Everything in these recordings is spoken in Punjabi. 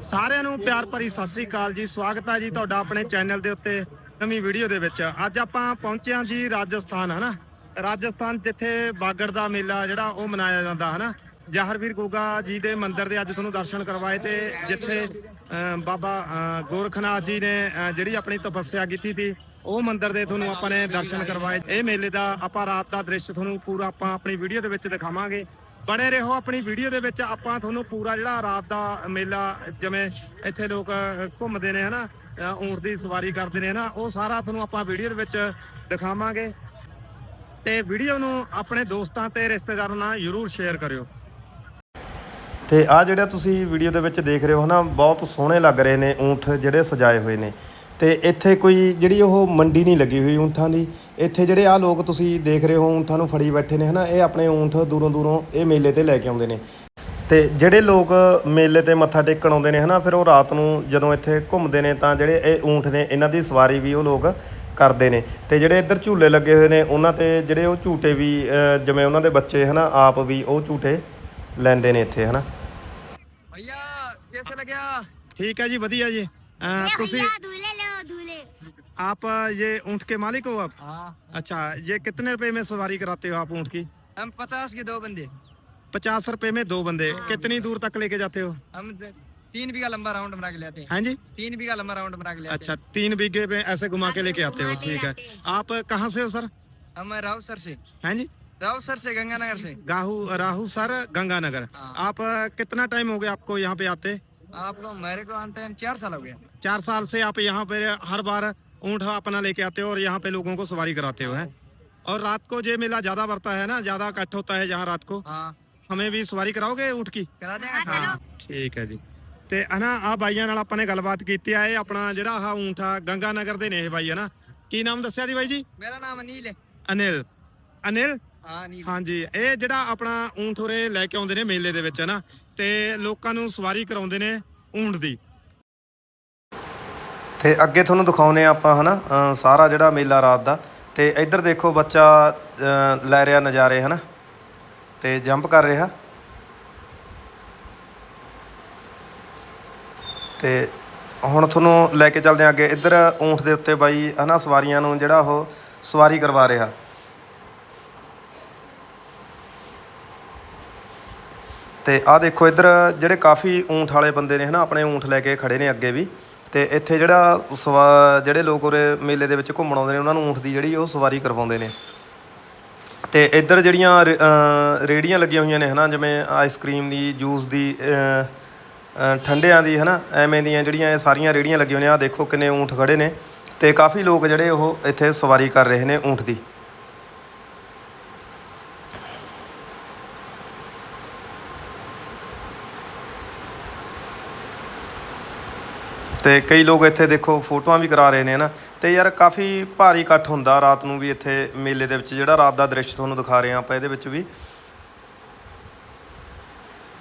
ਸਾਰਿਆਂ ਨੂੰ ਪਿਆਰ ਭਰੀ ਸਤਿ ਸ੍ਰੀ ਅਕਾਲ ਜੀ। ਸਵਾਗਤ ਹੈ ਜੀ ਤੁਹਾਡਾ ਆਪਣੇ ਚੈਨਲ ਦੇ ਉੱਤੇ ਨਵੀਂ ਵੀਡੀਓ ਦੇ ਵਿੱਚ। ਅੱਜ ਆਪਾਂ ਪਹੁੰਚੇ ਹਾਂ ਜੀ ਰਾਜਸਥਾਨ ਹਨਾ? ਰਾਜਸਥਾਨ ਜਿੱਥੇ ਬਾਗੜ ਦਾ ਮੇਲਾ ਜਿਹੜਾ ਉਹ ਮਨਾਇਆ ਜਾਂਦਾ ਹਨਾ? ਜਹਰਵੀਰ ਗੋਗਾ ਜੀ ਦੇ ਮੰਦਿਰ ਦੇ ਅੱਜ ਤੁਹਾਨੂੰ ਦਰਸ਼ਨ ਕਰਵਾਏ ਤੇ ਜਿੱਥੇ ਅਹ, ਬਾਬਾ ਗੋਰਖਨਾਥ ਜੀ ਨੇ ਜਿਹੜੀ ਆਪਣੀ ਤਪੱਸਿਆ ਕੀਤੀ ਸੀ ਉਹ ਮੰਦਿਰ ਦੇ ਤੁਹਾਨੂੰ ਆਪਾਂ ਨੇ ਦਰਸ਼ਨ ਕਰਵਾਏ। ਇਹ ਮੇਲੇ ਦਾ ਆਪਾਂ ਰਾਤ ਦਾ ਦ੍ਰਿਸ਼ ਤੁਹਾਨੂੰ ਪੂਰਾ ਆਪਾਂ ਆਪਣੀ ਵੀਡੀਓ ਦੇ ਵਿੱਚ ਦਿਖਾਵਾਂਗੇ। ਬਣੇ ਰਹੋ ਆਪਣੀ ਵੀਡੀਓ ਦੇ ਵਿੱਚ। ਆਪਾਂ ਤੁਹਾਨੂੰ ਪੂਰਾ ਜਿਹੜਾ ਰਾਤ ਦਾ ਮੇਲਾ ਜਿਵੇਂ ਇੱਥੇ ਲੋਕ ਘੁੰਮਦੇ ਨੇ ਹਨਾ? ਅਹ, ਦੀ ਸਵਾਰੀ ਕਰਦੇ ਨੇ ਹਨਾ? ਉਹ ਸਾਰਾ ਤੁਹਾਨੂੰ ਆਪਾਂ ਵੀਡੀਓ ਦੇ ਵਿੱਚ ਦਿਖਾਵਾਂਗੇ। ਤੇ ਵੀਡੀਓ ਨੂੰ ਆਪਣੇ ਦੋਸਤਾਂ ਤੇ ਰਿਸ਼ਤੇਦਾਰਾਂ ਨਾਲ ਜਰੂਰ ਸ਼ੇਅਰ ਕਰਿਓ। ਤੇ ਆ ਜਿਹੜਾ ਤੁਸੀਂ ਵੀਡੀਓ ਦੇ ਵਿੱਚ ਦੇਖ ਰਹੇ ਹੋ ਹਨਾ? ਬਹੁਤ ਸੋਹਣੇ ਲੱਗ ਰਹੇ ਨੇ ਊਂਠ ਜਿਹੜੇ ਸਜਾਏ ਹੋਏ ਨੇ। ਤੇ ਇੱਥੇ ਕੋਈ ਜਿਹੜੀ ਉਹ ਮੰਡੀ ਨਹੀਂ ਲੱਗੀ ਹੋਈ ਊਂਠਾਂ ਦੀ ਇੱਥੇ ਜਿਹੜੇ ਆ ਲੋਕ ਤੁਸੀਂ ਦੇਖ ਰਹੇ ਹੋ ਊਂਠਾਂ ਨੂੰ ਫੜੀ ਬੈਠੇ ਨੇ ਹਨਾ ਇਹ ਆਪਣੇ ਊਂਠ ਦੂਰੋਂ ਦੂਰੋਂ ਇਹ ਮੇਲੇ ਤੇ ਲੈ ਕੇ ਆਉਂਦੇ ਨੇ। ਤੇ ਜਿਹੜੇ ਲੋਕ ਮੇਲੇ ਤੇ ਮੱਥਾ ਟੇਕਣ ਆਉਂਦੇ ਨੇ ਹਨਾ ਫਿਰ ਉਹ ਰਾਤ ਨੂੰ ਜਦੋਂ ਇੱਥੇ ਘੁੰਮਦੇ ਨੇ ਤਾਂ ਜਿਹੜੇ ਇਹ ਊਂਠ ਨੇ ਇਹਨਾਂ ਦੀ ਸਵਾਰੀ ਵੀ ਉਹ ਲੋਕ ਕਰਦੇ ਨੇ। ਤੇ ਜਿਹੜੇ ਇੱਧਰ ਝੂਲੇ ਲੱਗੇ ਹੋਏ ਨੇ ਉਹਨਾਂ ਤੇ ਜਿਹੜੇ ਉਹ ਝੂਟੇ ਵੀ ਜਿਵੇਂ ਉਹਨਾਂ ਦੇ ਬੱਚੇ ਹਨਾ ਆਪ ਵੀ ਉਹ ਝੂਟੇ ਲੈਂਦੇ ਨੇ ਇੱਥੇ ਹਨਾ। ਭਈਆ ਕਿਵੇਂ ਲੱਗਿਆ। ਠੀਕ ਹੈ ਜੀ ਵਧੀਆ ਜੀ। ਤੁਸੀਂ आप ये ऊँट के मालिक हो आप? हाँ। अच्छा ये कितने रुपए में सवारी कराते हो आप ऊँट की? हम पचास के दो बंदे। पचास रुपए में दो बंदे। कितनी दूर तक लेके जाते हो? हम तीन बीघा लंबा राउंड बना के लेते हैं। हैं जी। तीन बीघा लंबा राउंड बना के लेते अच्छा तीन बीघे में ऐसे घुमा के लेके आते हो ठीक है। आप कहाँ से हो सर? हैं हम राव सर से। हैं जी। राव सर से गंगानगर से। गाहू राहू सर गंगानगर। हाँ। आप कितना टाइम हो गया आपको यहाँ पे आते? आपको मेरे को आते हैं चार साल हो गया। चार साल से आप यहाँ पे हर बार ऊँट अपना लेके आते हो और यहाँ पे लोगों को सवारी कराते हो हैं और रात को ये मेला ज्यादा बढ़ता है ना ज्यादा इकट्ठ होता है जहाँ रात को हाँ हमें भी सवारी कराओगे ऊँट की करा देंगे ਹਾਂ ਠੀਕ ਹੈ ਜੀ ਤੇ ਹਨਾ ਆ ਬਾਈਆਂ ਨਾਲ ਆਪਾਂ ਨੇ ਗੱਲਬਾਤ ਕੀਤੀ ਆ ਇਹ ਆਪਣਾ ਜਿਹੜਾ ਆਹ ਊਂਠ ਆ ਗੰਗਾ ਨਗਰ ਦੇ ਨੇ ਇਹ ਬਾਈ ਹਨਾ ਕੀ ਨਾਮ ਦੱਸਿਆ ਜੀ ਬਾਈ ਜੀ मेरा नाम अनिल है ਅਨਿਲ ਅਨਿਲ हाँ अनिल ਹਾਂਜੀ ਇਹ ਜਿਹੜਾ ਆਪਣਾ ਊਂਠ ਉਰੇ ਲੈ ਕੇ ਆਉਂਦੇ ਨੇ ਮੇਲੇ ਦੇ ਵਿੱਚ ਹਨਾ ਤੇ ਲੋਕਾਂ ਨੂੰ ਸਵਾਰੀ ਕਰਾਉਂਦੇ ਨੇ ਊਂਠ ਦੀ ਅਤੇ ਅੱਗੇ ਤੁਹਾਨੂੰ ਦਿਖਾਉਂਦੇ ਹਾਂ ਆਪਾਂ ਹੈ ਨਾ ਸਾਰਾ ਜਿਹੜਾ ਮੇਲਾ ਰਾਤ ਦਾ। ਅਤੇ ਇੱਧਰ ਦੇਖੋ ਬੱਚਾ ਲੈ ਰਿਹਾ ਨਜ਼ਾਰੇ ਹੈ ਨਾ ਅਤੇ ਜੰਪ ਕਰ ਰਿਹਾ। ਅਤੇ ਹੁਣ ਤੁਹਾਨੂੰ ਲੈ ਕੇ ਚੱਲਦੇ ਹਾਂ ਅੱਗੇ। ਇੱਧਰ ਊਂਠ ਦੇ ਉੱਤੇ ਬਾਈ ਹੈ ਨਾ ਸਵਾਰੀਆਂ ਨੂੰ ਜਿਹੜਾ ਉਹ ਸਵਾਰੀ ਕਰਵਾ ਰਿਹਾ। ਤੇ ਆ ਦੇਖੋ ਇੱਧਰ ਜਿਹੜੇ ਕਾਫੀ ਊਂਠ ਵਾਲੇ ਬੰਦੇ ਨੇ, ਹਨਾ, ਆਪਣੇ ਊਂਠ ਲੈ ਕੇ ਖੜੇ ਨੇ ਅੱਗੇ ਵੀ। ਅਤੇ ਇੱਥੇ ਜਿਹੜਾ ਸਵਾ, ਜਿਹੜੇ ਲੋਕ ਉਰੇ ਮੇਲੇ ਦੇ ਵਿੱਚ ਘੁੰਮਣ ਆਉਂਦੇ ਨੇ, ਉਹਨਾਂ ਨੂੰ ਊਂਠ ਦੀ ਜਿਹੜੀ ਉਹ ਸਵਾਰੀ ਕਰਵਾਉਂਦੇ ਨੇ। ਅਤੇ ਇੱਧਰ ਜਿਹੜੀਆਂ ਰੇ- ਰੇਹੜੀਆਂ ਲੱਗੀਆਂ ਹੋਈਆਂ ਨੇ ਹੈ ਨਾ ਜਿਵੇਂ ਆਈਸਕ੍ਰੀਮ ਦੀ ਜੂਸ ਦੀ ਠੰਡਿਆਂ ਦੀ ਹੈ ਨਾ ਐਵੇਂ ਦੀਆਂ ਜਿਹੜੀਆਂ ਇਹ ਸਾਰੀਆਂ ਰੇਹੜੀਆਂ ਲੱਗੀਆਂ ਹੋਈਆਂ, ਆਹ ਦੇਖੋ ਕਿੰਨੇ ਊਂਠ ਖੜ੍ਹੇ ਨੇ। ਅਤੇ ਕਾਫੀ ਲੋਕ ਜਿਹੜੇ ਉਹ ਇੱਥੇ ਸਵਾਰੀ ਕਰ ਰਹੇ ਨੇ ਊਂਠ ਦੀ। ਤੇ ਕਈ ਲੋਕ ਇੱਥੇ ਦੇਖੋ ਫੋਟੋਆਂ ਵੀ ਕਰਾ ਰਹੇ ਨੇ ਨਾ ਤੇ ਯਾਰ ਕਾਫੀ ਭਾਰੀ ਇਕੱਠ ਹੁੰਦਾ ਰਾਤ ਨੂੰ ਵੀ ਇੱਥੇ ਮੇਲੇ ਦੇ ਵਿੱਚ, ਜਿਹੜਾ ਰਾਤ ਦਾ ਦ੍ਰਿਸ਼ ਤੁਹਾਨੂੰ ਦਿਖਾ ਰਹੇ ਹਾਂ ਆਪਾਂ ਇਹਦੇ ਵਿੱਚ ਵੀ।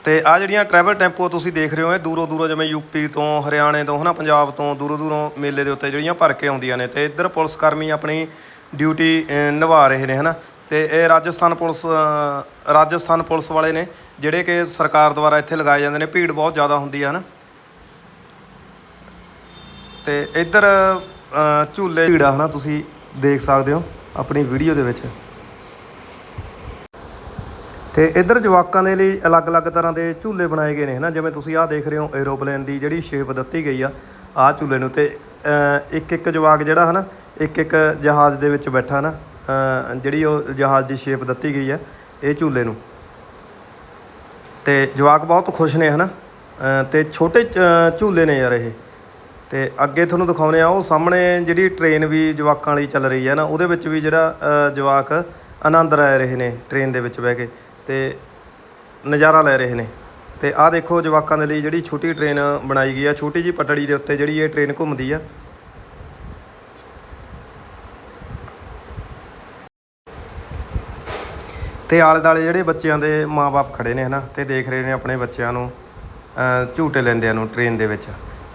ਤੇ ਆ ਜਿਹੜੀਆਂ ਟਰੈਵਲ ਟੈਂਪੋ ਤੁਸੀਂ ਦੇਖ ਰਹੇ ਹੋ, ਇਹ ਦੂਰੋਂ ਦੂਰੋਂ ਜਿਵੇਂ ਯੂਪੀ ਤੋਂ, ਹਰਿਆਣੇ ਤੋਂ, ਹਨਾ, ਪੰਜਾਬ ਤੋਂ ਦੂਰੋਂ ਦੂਰੋਂ ਮੇਲੇ ਦੇ ਉੱਤੇ ਜਿਹੜੀਆਂ ਭਰ ਕੇ ਆਉਂਦੀਆਂ ਨੇ। ਤੇ ਇੱਧਰ ਪੁਲਿਸ ਕਰਮੀ ਆਪਣੀ ਡਿਊਟੀ ਨਿਭਾ ਰਹੇ ਨੇ, ਹਨਾ? ਤੇ ਇਹ ਰਾਜਸਥਾਨ ਪੁਲਿਸ ਰਾਜਸਥਾਨ ਪੁਲਿਸ ਵਾਲੇ ਨੇ, ਜਿਹੜੇ ਕਿ ਸਰਕਾਰ ਦੁਆਰਾ ਇੱਥੇ ਲਗਾਏ ਜਾਂਦੇ ਨੇ, ਭੀੜ ਬਹੁਤ ਜ਼ਿਆਦਾ ਹੁੰਦੀ ਹੈ ਹਨਾ? ਤੇ ਇੱਧਰ ਅ, ਝੂਲੇ ਝੀੜਾ ਹਨਾ ਤੁਸੀਂ ਦੇਖ ਸਕਦੇ ਹੋ ਆਪਣੀ ਵੀਡੀਓ ਦੇ ਵਿੱਚ। ਤੇ ਇੱਧਰ ਜਵਾਕਾਂ ਦੇ ਲਈ ਅਲੱਗ-ਅਲੱਗ ਤਰ੍ਹਾਂ ਦੇ ਝੂਲੇ ਬਣਾਏ ਗਏ ਨੇ ਹਨਾ ਜਿਵੇਂ ਤੁਸੀਂ ਆਹ ਦੇਖ ਰਹੇ ਹੋ 에ਰੋਪਲੇਨ ਦੀ ਜਿਹੜੀ ਸ਼ੇਪ ਦਿੱਤੀ ਗਈ ਆ ਆਹ ਝੂਲੇ ਨੂੰ। ਤੇ ਇੱਕ ਇੱਕ ਜਵਾਕ ਜਿਹੜਾ ਹਨਾ ਇੱਕ ਇੱਕ ਜਹਾਜ਼ ਦੇ ਵਿੱਚ ਬੈਠਾ ਨਾ ਅ, ਜਿਹੜੀ ਉਹ ਜਹਾਜ਼ ਦੀ ਸ਼ੇਪ ਦਿੱਤੀ ਗਈ ਆ ਇਹ ਝੂਲੇ ਨੂੰ। ਤੇ ਜਵਾਕ ਬਹੁਤ ਖੁਸ਼ ਨੇ ਹਨਾ ਅ, ਤੇ ਛੋਟੇ ਅ, ਝੂਲੇ ਨੇ ਯਾਰ ਇਹ। ਤੇ ਅੱਗੇ ਤੁਹਾਨੂੰ ਦਿਖਾਉਨੇ ਆ ਉਹ ਸਾਹਮਣੇ ਜਿਹੜੀ ਟ੍ਰੇਨ ਵੀ ਜਵਾਕਾਂ ਲਈ ਚੱਲ ਰਹੀ ਹੈ ਨਾ, ਉਹਦੇ ਵਿੱਚ ਵੀ ਜਿਹੜਾ ਜਵਾਕ ਆਨੰਦ ਲੈ ਰਹੇ ਨੇ ਟ੍ਰੇਨ ਦੇ ਵਿੱਚ ਬਹਿ ਕੇ ਤੇ ਨਜ਼ਾਰਾ ਲੈ ਰਹੇ ਨੇ। ਤੇ ਆਹ ਦੇਖੋ ਜਵਾਕਾਂ ਦੇ ਲਈ ਜਿਹੜੀ ਛੋਟੀ ਟ੍ਰੇਨ ਬਣਾਈ ਗਈ ਆ, ਛੋਟੀ ਜੀ ਪਟੜੀ ਦੇ ਉੱਤੇ ਜਿਹੜੀ ਇਹ ਟ੍ਰੇਨ ਘੁੰਮਦੀ ਆ। ਤੇ ਆਲੇ ਦਾਲੇ ਜਿਹੜੇ ਬੱਚਿਆਂ ਦੇ ਮਾਪੇ ਖੜੇ ਨੇ ਹਨਾ, ਤੇ ਦੇਖ ਰਹੇ ਨੇ ਆਪਣੇ ਬੱਚਿਆਂ ਨੂੰ ਝੂਟੇ ਲੈਂਦਿਆਂ ਨੂੰ ਟ੍ਰੇਨ ਦੇ ਵਿੱਚ।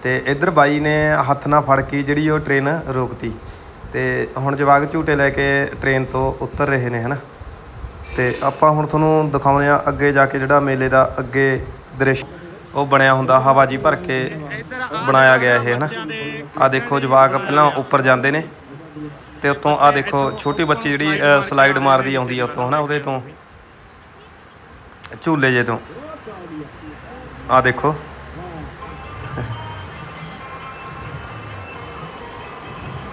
ਤੇ ਇੱਧਰ ਬਾਈ ਨੇ ਹੱਥ ਨਾਲ ਫੜ ਕੇ ਜਿਹੜੀ ਉਹ ਟ੍ਰੇਨ ਰੋਕਤੀ। ਤੇ ਹੁਣ ਜਵਾਕ ਝੂਟੇ ਲੈ ਕੇ ਟ੍ਰੇਨ ਤੋਂ ਉਤਰ ਰਹੇ ਨੇ, ਹਨਾ? ਤੇ ਆਪਾਂ ਹੁਣ ਤੁਹਾਨੂੰ ਦਿਖਾਉਂਦੇ ਆ ਅੱਗੇ ਜਾ ਕੇ ਜਿਹੜਾ ਮੇਲੇ ਦਾ ਅੱਗੇ ਦ੍ਰਿਸ਼, ਉਹ ਬਣਿਆ ਹੁੰਦਾ, ਹਵਾ ਜੀ ਭਰ ਕੇ ਬਣਾਇਆ ਗਿਆ ਇਹ, ਹਨਾ? ਆ ਦੇਖੋ ਜਵਾਕ ਪਹਿਲਾਂ ਉੱਪਰ ਜਾਂਦੇ ਨੇ ਤੇ ਉੱਤੋਂ ਆ ਦੇਖੋ ਛੋਟੀ ਬੱਚੀ ਜਿਹੜੀ ਸਲਾਈਡ ਮਾਰਦੀ ਆਉਂਦੀ ਆ ਉੱਤੋਂ, ਹਨਾ, ਉਹਦੇ ਤੋਂ, ਝੂਲੇ ਜੇ ਤੋਂ। ਆ ਦੇਖੋ।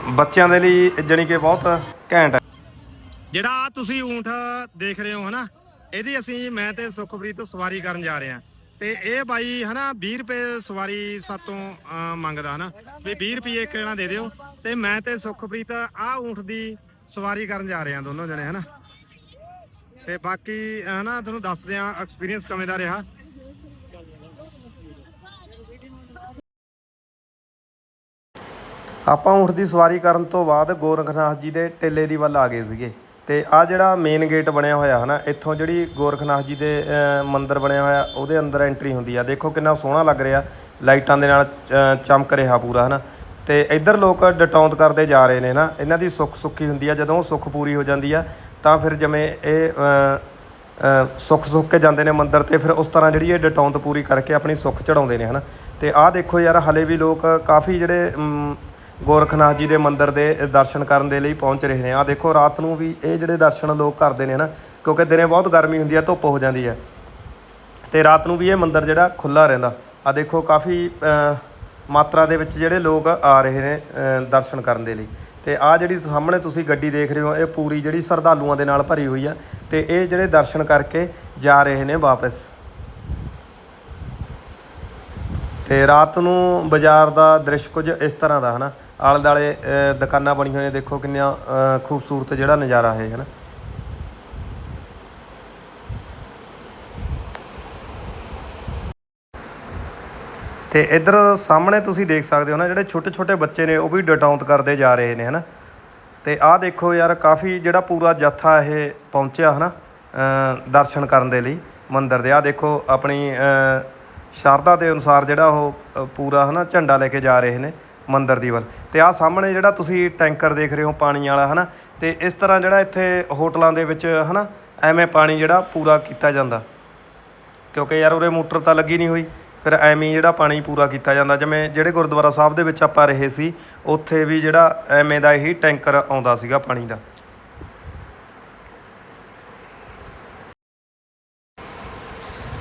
ਬੱਚਿਆਂ ਦੇ ਲਈ ਜਾਣੀ ਕਿ ਬਹੁਤ ਘੈਂਟ ਹੈ। ਜਿਹੜਾ ਆਹ ਤੁਸੀਂ ਊਂਠ ਦੇਖ ਰਹੇ ਹੋ ਹਨਾ ਇਹਦੀ ਅਸੀਂ ਮੈਂ ਤੇ ਸੁਖਪ੍ਰੀਤ ਸਵਾਰੀ ਕਰਨ ਜਾ ਰਹੇ ਹਾਂ। ਤੇ ਇਹ ਬਾਈ ਹਨਾ 20 ਰੁਪਏ ਸਵਾਰੀ ਸਾਤੋਂ ਅਹ, ਮੰਗਦਾ ਹਨਾ। ਵੀ 20 ਰੁਪਏ ਕਿਹੜਾ ਦੇ ਦਿਓ। ਤੇ ਮੈਂ ਤੇ ਸੁਖਪ੍ਰੀਤ ਆਹ ਊਂਠ ਦੀ ਸਵਾਰੀ ਕਰਨ ਜਾ ਰਹੇ ਹਾਂ ਦੋਨੋਂ ਜਣੇ ਹਨਾ। ਤੇ ਬਾਕੀ ਹਨਾ ਤੁਹਾਨੂੰ ਦੱਸਦੇ ਆ ਐਕਸਪੀਰੀਅੰਸ ਕਿਵੇਂ ਦਾ ਰਿਹਾ। ਆਪਾਂ ਊਂਠ ਦੀ ਸਵਾਰੀ ਕਰਨ ਤੋਂ ਬਾਅਦ ਗੋਰਖਨਾਥ ਜੀ ਦੇ ਟਿੱਲੇ ਦੀ ਵੱਲ ਆ ਗਏ ਸੀਗੇ। ਤੇ ਆ ਜਿਹੜਾ ਮੇਨ ਗੇਟ ਬਣਿਆ ਹੋਇਆ ਹਨਾ ਇੱਥੋਂ ਜਿਹੜੀ ਗੋਰਖਨਾਥ ਜੀ ਦੇ ਅ, ਮੰਦਿਰ ਬਣਿਆ ਹੋਇਆ ਉਹਦੇ ਅੰਦਰ ਐਂਟਰੀ ਹੁੰਦੀ ਆ। ਦੇਖੋ ਕਿੰਨਾ ਸੋਹਣਾ ਲੱਗ ਰਿਹਾ ਲਾਈਟਾਂ ਦੇ ਨਾਲ ਅ, ਚਮਕ ਰਿਹਾ ਪੂਰਾ ਹਨਾ। ਤੇ ਇੱਧਰ ਲੋਕ ਡਟੌਂਤ ਕਰਦੇ ਜਾ ਰਹੇ ਨੇ ਨਾ ਇਹਨਾਂ ਦੀ ਸੁੱਖ ਸੁੱਖੀ ਹੁੰਦੀ ਆ ਜਦੋਂ ਸੁੱਖ ਪੂਰੀ ਹੋ ਜਾਂਦੀ ਆ ਤਾਂ ਫਿਰ ਜਿਵੇਂ ਇਹ ਸੁੱਖ ਸੁੱਖ ਕੇ ਜਾਂਦੇ ਨੇ ਮੰਦਿਰ ਤੇ ਫਿਰ ਉਸ ਤਰ੍ਹਾਂ ਜਿਹੜੀ ਇਹ ਡਟੌਂਤ ਪੂਰੀ ਕਰਕੇ ਆਪਣੀ ਸੁੱਖ ਚੜਾਉਂਦੇ ਨੇ ਹਨਾ। ਤੇ ਆਹ ਦੇਖੋ ਯਾਰ ਹਲੇ ਵੀ ਲੋਕ ਕਾਫੀ ਜਿਹੜੇ ਗੋਰਖਨਾਥ ਜੀ ਦੇ ਮੰਦਿਰ ਦੇ ਦਰਸ਼ਨ ਕਰਨ ਦੇ ਲਈ ਪਹੁੰਚ ਰਹੇ ਨੇ। ਆਹ ਦੇਖੋ, ਰਾਤ ਨੂੰ ਵੀ ਇਹ ਜਿਹੜੇ ਦਰਸ਼ਨ ਲੋਕ ਕਰਦੇ ਨੇ ਨਾ, ਕਿਉਂਕਿ ਦਿਨੇ ਬਹੁਤ ਗਰਮੀ ਹੁੰਦੀ ਆ, ਧੁੱਪ ਹੋ ਜਾਂਦੀ ਹੈ ਤੇ ਰਾਤ ਨੂੰ ਵੀ ਇਹ ਮੰਦਿਰ ਜਿਹੜਾ ਖੁੱਲਾ ਰਹਿੰਦਾ। ਆ ਦੇਖੋ, ਕਾਫੀ ਮਾਤਰਾ ਦੇ ਵਿੱਚ ਜਿਹੜੇ ਲੋਕ ਆ ਰਹੇ ਨੇ ਦਰਸ਼ਨ ਕਰਨ ਦੇ ਲਈ। ਤੇ ਆ ਜਿਹੜੀ ਸਾਹਮਣੇ ਤੁਸੀਂ ਗੱਡੀ ਦੇਖ ਰਹੇ ਹੋ, ਇਹ ਪੂਰੀ ਜਿਹੜੀ ਸ਼ਰਧਾਲੂਆਂ ਦੇ ਨਾਲ ਭਰੀ ਹੋਈ ਆ। ਤੇ ਇਹ ਜਿਹੜੇ ਦਰਸ਼ਨ ਕਰਕੇ ਜਾ ਰਹੇ ਨੇ ਵਾਪਸ। ਤੇ ਰਾਤ ਨੂੰ ਬਾਜ਼ਾਰ ਦਾ ਦ੍ਰਿਸ਼ ਕੁਝ ਇਸ ਤਰ੍ਹਾਂ ਦਾ, ਹਨਾ? ਆਲੇ ਦਾਲੇ ਦੁਕਾਨਾਂ ਬਣੀਆਂ ਹੋਈਆਂ ਨੇ ਦੇਖੋ ਕਿੰਨਾ ਖੂਬਸੂਰਤ ਜਿਹੜਾ ਨਜ਼ਾਰਾ ਹੈ ਹਨਾ? ਤੇ ਇੱਧਰ ਸਾਹਮਣੇ ਤੁਸੀਂ ਦੇਖ ਸਕਦੇ ਹੋ ਨਾ ਜਿਹੜੇ ਛੋਟੇ ਛੋਟੇ ਬੱਚੇ ਨੇ ਉਹ ਵੀ ਡਟਾਉਂਤ ਕਰਦੇ ਜਾ ਰਹੇ ਨੇ ਹਨਾ? ਤੇ ਆਹ ਦੇਖੋ ਯਾਰ ਕਾਫੀ ਜਿਹੜਾ ਪੂਰਾ ਜੱਥਾ ਇਹ ਪਹੁੰਚਿਆ ਹਨਾ? ਅ, ਦਰਸ਼ਨ ਕਰਨ ਦੇ ਲਈ ਮੰਦਿਰ ਦੇ। ਆਹ ਦੇਖੋ ਆਪਣੀ ਸ਼ਰਧਾ ਦੇ ਅਨੁਸਾਰ ਜਿਹੜਾ ਉਹ ਅ, ਪੂਰਾ ਹਨਾ ਝੰਡਾ ਲੈ ਕੇ ਜਾ ਰਹੇ ਨੇ। ਮੰਦਿਰ ਦੀ ਵੱਲ। ਤੇ ਆਹ ਸਾਹਮਣੇ ਜਿਹੜਾ ਤੁਸੀਂ ਟੈਂਕਰ ਦੇਖ ਰਹੇ ਹੋ ਪਾਣੀ ਵਾਲਾ, ਹਨਾ? ਤੇ ਇਸ ਤਰ੍ਹਾਂ ਜਿਹੜਾ ਇੱਥੇ ਹੋਟਲਾਂ ਦੇ ਵਿੱਚ, ਹਨਾ, ਐਵੇਂ ਪਾਣੀ ਜਿਹੜਾ ਪੂਰਾ ਕੀਤਾ ਜਾਂਦਾ। ਕਿਉਂਕਿ ਯਾਰ ਉਰੇ ਮੋਟਰ ਤਾਂ ਲੱਗੀ ਨਹੀਂ ਹੋਈ, ਫਿਰ ਐਵੇਂ ਹੀ ਜਿਹੜਾ ਪਾਣੀ ਪੂਰਾ ਕੀਤਾ ਜਾਂਦਾ। ਜਿਵੇਂ ਜਿਹੜੇ ਗੁਰਦੁਆਰਾ ਸਾਹਿਬ ਦੇ ਵਿੱਚ ਆਪਾਂ ਰਹੇ ਸੀ, ਉੱਥੇ ਵੀ ਜਿਹੜਾ ਐਵੇਂ ਦਾ ਹੀ ਟੈਂਕਰ ਆਉਂਦਾ ਸੀਗਾ ਪਾਣੀ ਦਾ।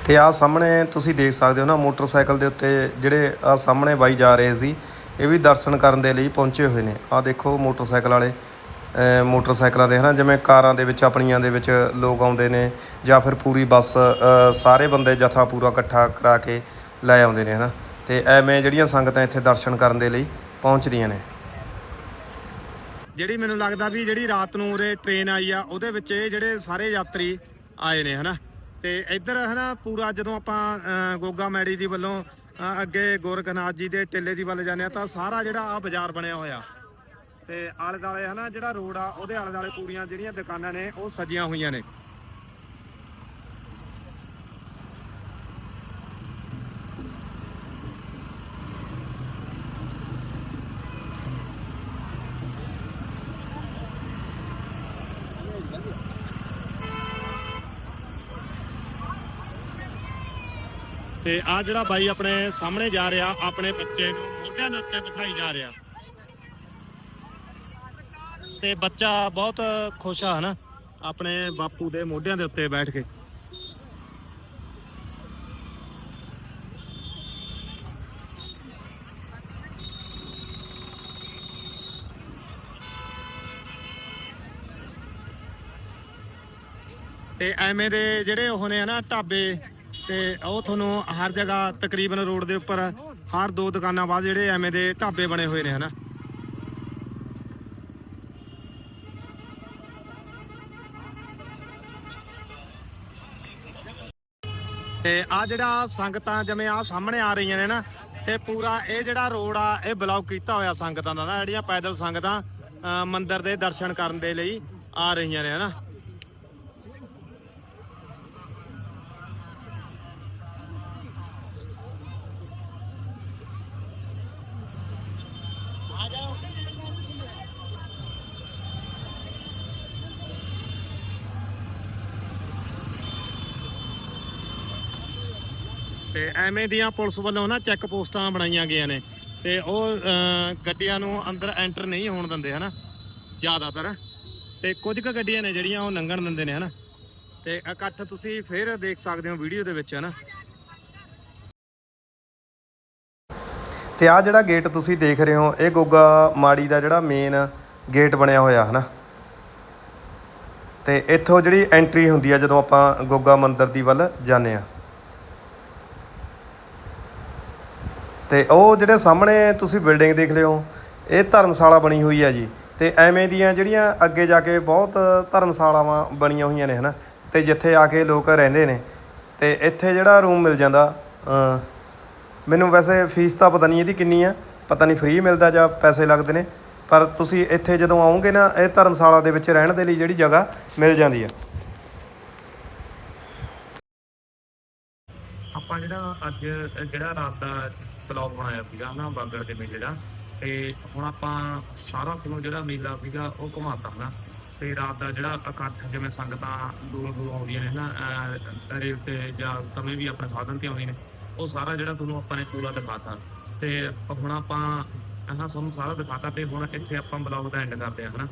ਤੇ ਆ ਸਾਹਮਣੇ ਤੁਸੀਂ ਦੇਖ ਸਕਦੇ ਹੋ ਨਾ, ਮੋਟਰਸਾਈਕਲ ਦੇ ਉੱਤੇ ਜਿਹੜੇ ਆ ਸਾਹਮਣੇ ਬਾਈ ਜਾ ਰਹੇ ਸੀ ਇਹ ਵੀ ਦਰਸ਼ਨ ਕਰਨ ਦੇ ਲਈ ਪਹੁੰਚੇ ਹੋਏ ਨੇ। ਆਹ ਦੇਖੋ ਮੋਟਰਸਾਈਕਲ ਵਾਲੇ ਮੋਟਰਸਾਈਕਲਾਂ ਦੇ ਹਨਾ, ਜਿਵੇਂ ਕਾਰਾਂ ਦੇ ਵਿੱਚ, ਆਪਣੀਆਂ ਦੇ ਵਿੱਚ ਲੋਕ ਆਉਂਦੇ ਨੇ ਜਾਂ ਫਿਰ ਪੂਰੀ ਬੱਸ ਸਾਰੇ ਬੰਦੇ ਜਥਾ ਪੂਰਾ ਇਕੱਠਾ ਕਰਾ ਕੇ ਲੈ ਆਉਂਦੇ ਨੇ ਹਨਾ। ਤੇ ਐਵੇਂ ਜਿਹੜੀਆਂ ਸੰਗਤਾਂ ਇੱਥੇ ਦਰਸ਼ਨ ਕਰਨ ਦੇ ਲਈ ਪਹੁੰਚਦੀਆਂ ਨੇ। ਜਿਹੜੀ ਮੈਨੂੰ ਲੱਗਦਾ ਵੀ ਜਿਹੜੀ ਰਾਤ ਨੂੰ ਉਰੇ ਟ੍ਰੇਨ ਆਈ ਆ, ਉਹਦੇ ਵਿੱਚ ਇਹ ਜਿਹੜੇ ਸਾਰੇ ਯਾਤਰੀ ਆਏ ਨੇ ਹਨਾ। ਤੇ ਇੱਧਰ ਹਨਾ ਪੂਰਾ ਜਦੋਂ ਆਪਾਂ ਗੋਗਾ ਮੈੜੀ ਦੀ ਵੱਲੋਂ ਅੱਗੇ ਗੋਰਖਨਾਥ ਜੀ ਦੇ ਟਿੱਲੇ ਦੀ ਵੱਲ ਜਾਂਦੇ ਆ, ਤਾਂ ਸਾਰਾ ਜਿਹੜਾ ਆ ਬਾਜ਼ਾਰ ਬਣਿਆ ਹੋਇਆ। ਤੇ ਆਲੇ ਦਾਲੇ ਹਨਾ, ਜਿਹੜਾ ਰੋਡ ਆ, ਉਹਦੇ ਆਲੇ ਦਾਲੇ ਪੂਰੀਆਂ ਜਿਹੜੀਆਂ ਦੁਕਾਨਾਂ ਨੇ, ਉਹ ਸਜੀਆਂ ਹੋਈਆਂ ਨੇ। ਤੇ ਆ ਜਿਹੜਾ ਬਾਈ ਆਪਣੇ ਸਾਹਮਣੇ ਜਾ ਰਿਹਾ, ਆਪਣੇ ਬੱਚੇ ਨੂੰ ਮੋਢਿਆਂ ਦੇ ਉੱਤੇ ਬਿਠਾਈ ਜਾ ਰਿਹਾ। ਤੇ ਬੱਚਾ ਬਹੁਤ ਖੁਸ਼ ਆ, ਹਨਾ? ਆਪਣੇ ਬਾਪੂ ਦੇ ਮੋਢਿਆਂ ਦੇ ਉੱਤੇ ਬੈਠ ਕੇ। ਤੇ ਐਵੇਂ ਦੇ ਜਿਹੜੇ ਉਹ ਨੇ, ਹਨਾ, ਢਾਬੇ ਤੇ ਉਹ ਤੁਹਾਨੂੰ ਹਰ ਜਗ੍ਹਾ ਤਕਰੀਬਨ ਰੋਡ ਦੇ ਉੱਪਰ ਹਰ ਦੋ ਦੁਕਾਨਾਂ ਬਾਅਦ ਜਿਹੜੇ ਐਵੇਂ ਦੇ ਢਾਬੇ ਬਣੇ ਹੋਏ ਨੇ, ਹਨਾ? ਤੇ ਆ ਜਿਹੜਾ ਸੰਗਤਾਂ ਜਿਵੇਂ ਆ ਸਾਹਮਣੇ ਆ ਰਹੀਆਂ ਨੇ ਨਾ, ਤੇ ਪੂਰਾ ਇਹ ਜਿਹੜਾ ਰੋਡ ਆ, ਇਹ ਬਲੌਕ ਕੀਤਾ ਹੋਇਆ ਸੰਗਤਾਂ ਦਾ ਨਾ, ਜਿਹੜੀਆਂ ਪੈਦਲ ਸੰਗਤਾਂ ਅਹ ਮੰਦਿਰ ਦੇ ਦਰਸ਼ਨ ਕਰਨ ਦੇ ਲਈ ਆ ਰਹੀਆਂ ਨੇ, ਹਨਾ? ਤੇ ਐਵੇਂ ਦੀਆਂ ਪੁਲਿਸ ਵੱਲੋਂ ਨਾ ਚੈੱਕ ਪੋਸਟਾਂ ਬਣਾਈਆਂ ਗਈਆਂ ਨੇ ਤੇ ਉਹ ਗੱਡੀਆਂ ਨੂੰ ਅੰਦਰ ਐਂਟਰ ਨਹੀਂ ਹੋਣ ਦਿੰਦੇ, ਹਨਾ? ਜ਼ਿਆਦਾਤਰ। ਤੇ ਕੁਝ ਕੁ ਗੱਡੀਆਂ ਨੇ ਜਿਹੜੀਆਂ ਉਹ ਲੰਘਣ ਦਿੰਦੇ ਨੇ, ਹਨਾ? ਤੇ ਇਕੱਠ ਤੁਸੀਂ ਫੇਰ ਦੇਖ ਸਕਦੇ ਹੋ ਵੀਡੀਓ ਦੇ ਵਿੱਚ, ਹਨਾ? ਤੇ ਆ ਜਿਹੜਾ ਗੇਟ ਤੁਸੀਂ ਦੇਖ ਰਹੇ ਹੋ, ਇਹ ਗੋਗਾ ਮਾੜੀ ਦਾ ਜਿਹੜਾ ਮੇਨ ਗੇਟ ਬਣਿਆ ਹੋਇਆ, ਹਨਾ? ਤੇ ਇੱਥੋਂ ਜਿਹੜੀ ਐਂਟਰੀ ਹੁੰਦੀ ਆ ਜਦੋਂ ਆਪਾਂ ਗੋਗਾ ਮੰਦਿਰ ਦੀ ਵੱਲ ਜਾਂਦੇ ਆ। ਤੇ ਉਹ ਜਿਹੜੇ ਸਾਹਮਣੇ ਤੁਸੀਂ ਬਿਲਡਿੰਗ ਦੇਖ ਲਿਓ, ਇਹ ਧਰਮਸ਼ਾਲਾ ਬਣੀ ਹੋਈ ਹੈ ਜੀ। ਤੇ ਐਵੇਂ ਦੀਆਂ ਜਿਹੜੀਆਂ ਅੱਗੇ ਜਾ ਕੇ ਬਹੁਤ ਧਰਮਸ਼ਾਲਾਵਾਂ ਬਣੀਆਂ ਹੋਈਆਂ ਨੇ ਹਨਾ, ਤੇ ਜਿੱਥੇ ਆ ਕੇ ਲੋਕ ਰਹਿੰਦੇ ਨੇ, ਤੇ ਇੱਥੇ ਜਿਹੜਾ ਰੂਮ ਮਿਲ ਜਾਂਦਾ ਮੈਨੂੰ ਵੈਸੇ ਫੀਸ ਤਾਂ ਪਤਾ ਨਹੀਂ ਇਹਦੀ ਕਿੰਨੀ ਆ ਪਤਾ ਨਹੀਂ ਫ੍ਰੀ ਮਿਲਦਾ ਜਾਂ ਪੈਸੇ ਲੱਗਦੇ ਨੇ, ਪਰ ਤੁਸੀਂ ਇੱਥੇ ਜਦੋਂ ਆਓਗੇ ਨਾ, ਇਹ ਧਰਮਸ਼ਾਲਾ ਦੇ ਵਿੱਚ ਰਹਿਣ ਦੇ ਲਈ ਜਿਹੜੀ ਜਗ੍ਹਾ ਮਿਲ ਜਾਂਦੀ ਆ। ਆਪਾਂ ਜਿਹੜਾ ਅੱਜ, ਜਿਹੜਾ ਰਾਤ ਦਾ ਬਲੌਗ ਬਣਾਇਆ ਸੀਗਾ ਨਾ ਬਾਗੜ ਦੇ ਮੇਲੇ ਦਾ। ਤੇ ਹੁਣ ਆਪਾਂ ਸਾਰਾ ਤੁਹਾਨੂੰ ਜਿਹੜਾ ਮੇਲਾ ਸੀਗਾ, ਉਹ ਘੁਮਾਤਾ ਨਾ ਤੇ ਰਾਤ ਦਾ ਜਿਹੜਾ ਇਕੱਠ, ਜਿਵੇਂ ਸੰਗਤਾਂ ਦੂਰੋਂ ਦੂਰੋਂ ਆਉਂਦੀਆਂ ਨੇ ਨਾ ਰੇਲ ਤੇ ਜਾਂ ਕਮੇ ਵੀ ਆਪਣੇ ਸਾਧਨ ਤੇ ਆਉਂਦੀਆਂ ਨੇ, ਉਹ ਸਾਰਾ ਜਿਹੜਾ ਤੁਹਾਨੂੰ ਆਪਾਂ ਨੇ ਪੂਰਾ ਦਿਖਾਤਾ। ਤੇ ਹੁਣ ਆਪਾਂ ਆਹ ਤੁਹਾਨੂੰ ਸਾਰਾ ਦਿਖਾਤਾ ਤੇ ਹੁਣ ਇੱਥੇ ਆਪਾਂ ਬਲੌਗ ਦਾ ਐਂਡ ਕਰਦੇ ਹਾਂ, ਹਨਾ।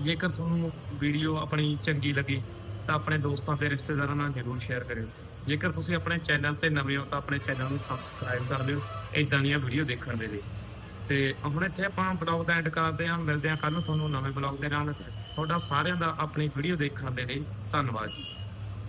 ਜੇਕਰ ਤੁਹਾਨੂੰ ਵੀਡੀਓ ਆਪਣੀ ਚੰਗੀ ਲੱਗੀ, ਤਾਂ ਆਪਣੇ ਦੋਸਤਾਂ ਤੇ, ਰਿਸ਼ਤੇਦਾਰਾਂ ਨਾਲ ਜ਼ਰੂਰ ਸ਼ੇਅਰ ਕਰਿਓ। ਜੇਕਰ ਤੁਸੀਂ ਆਪਣੇ ਚੈਨਲ ਤੇ ਨਵੇਂ ਹੋ ਤਾਂ ਆਪਣੇ ਚੈਨਲ ਨੂੰ ਸਬਸਕ੍ਰਾਈਬ ਕਰ ਲਿਓ ਇਦਾਂ ਦੀਆਂ ਵੀਡੀਓ ਦੇਖਣ ਦੇ ਲਈ। ਤੇ ਹੁਣ ਇੱਥੇ ਆਪਾਂ ਬਲੌਗ ਦਾ ਐਂਡ ਕਰਦੇ ਹਾਂ, ਮਿਲਦੇ ਹਾਂ ਕੱਲ ਨੂੰ ਤੁਹਾਨੂੰ ਨਵੇਂ ਬਲੌਗ ਦੇ ਨਾਲ। ਤੁਹਾਡਾ ਸਾਰਿਆਂ ਦਾ ਆਪਣੀ ਵੀਡੀਓ ਦੇਖਣ ਦੇ ਲਈ ਧੰਨਵਾਦ ਜੀ।